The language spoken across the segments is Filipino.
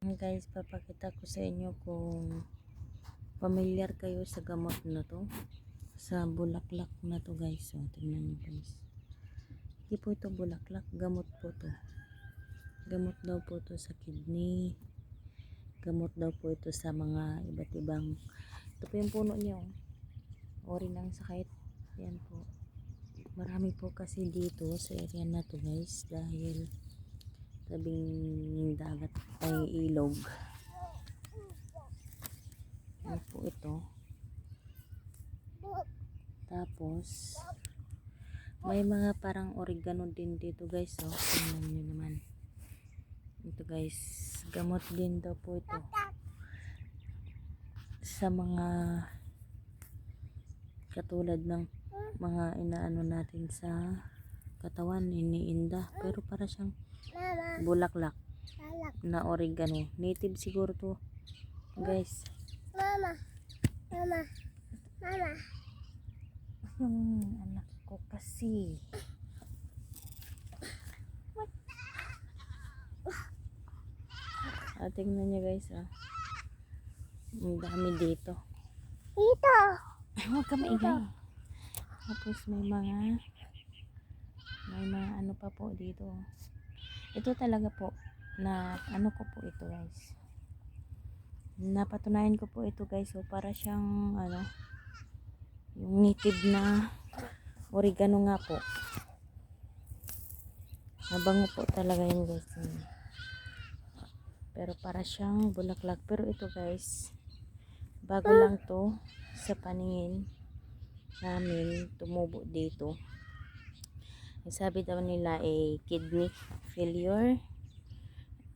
Guys, papakita ko sa inyo kung familiar kayo sa gamot na to. Sa bulaklak na to guys. So, tingnan nyo guys. Hindi po ito bulaklak. Gamot po to. Gamot daw po to sa kidney. Gamot daw po ito sa mga iba't ibang. Ito po yung puno niya. oh. Ori ng sakit. Yan po. Marami po kasi dito sa area na to guys. Dahil tabing dagat ay ilog. Yan po ito. Tapos, may mga parang oregano din dito guys. So, tingnan nyo naman. Ito guys, gamot din daw po ito. Sa mga katulad ng mga inaano natin sa katawan, iniinda. Pero para siyang bulaklak na oregano. Native siguro to. Guys, Mama, mama, mama. yung anak ko kasi. Ah, tingnan nyo guys ah. Ang dami dito. Dito. Huwag ka maingay. Tapos may mga may mga ano pa po dito. Ito talaga po na ano ko po ito guys. Napatunayan ko po ito guys. So para siyang ano yung native na oregano nga po. Nabango po talaga yun guys. Pero para siyang bulaklak. Pero ito guys, bago lang to sa paningin namin tumubo dito. Sabi daw nila ay kidney failure.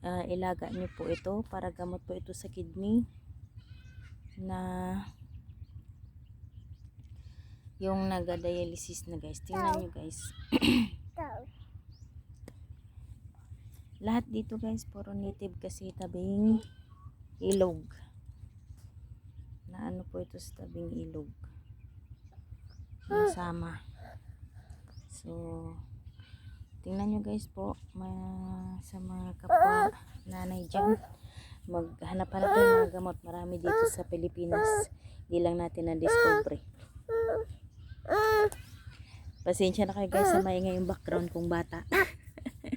Ah, ilaga niyo po ito para gamot po ito sa kidney na yung nagadialysis na guys. Tingnan niyo guys. Lahat dito guys, puro native kasi tabing ilog. Na ano po ito sa tabing ilog. Masama. So, tingnan nyo guys po, ma- sa mga kapwa nanay dyan, maghanap pa tayo mga gamot. Marami dito sa Pilipinas. Hindi lang natin na-discover. Pasensya na kayo guys sa maingay yung background kong bata.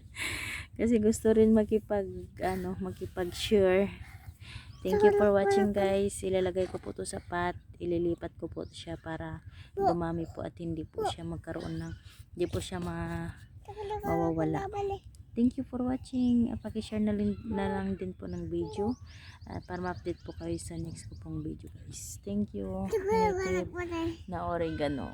Kasi gusto rin makipag ano, makipag-share. Thank you for watching guys. Ilalagay ko po to sa pot. Ililipat ko po siya para dumami po at hindi po siya magkaroon ng hindi po siya ma mawawala. Thank you for watching. Paki-share na, na lang din po ng video uh, para ma-update po kayo sa next ko pong video guys. Thank you. Native na oregano.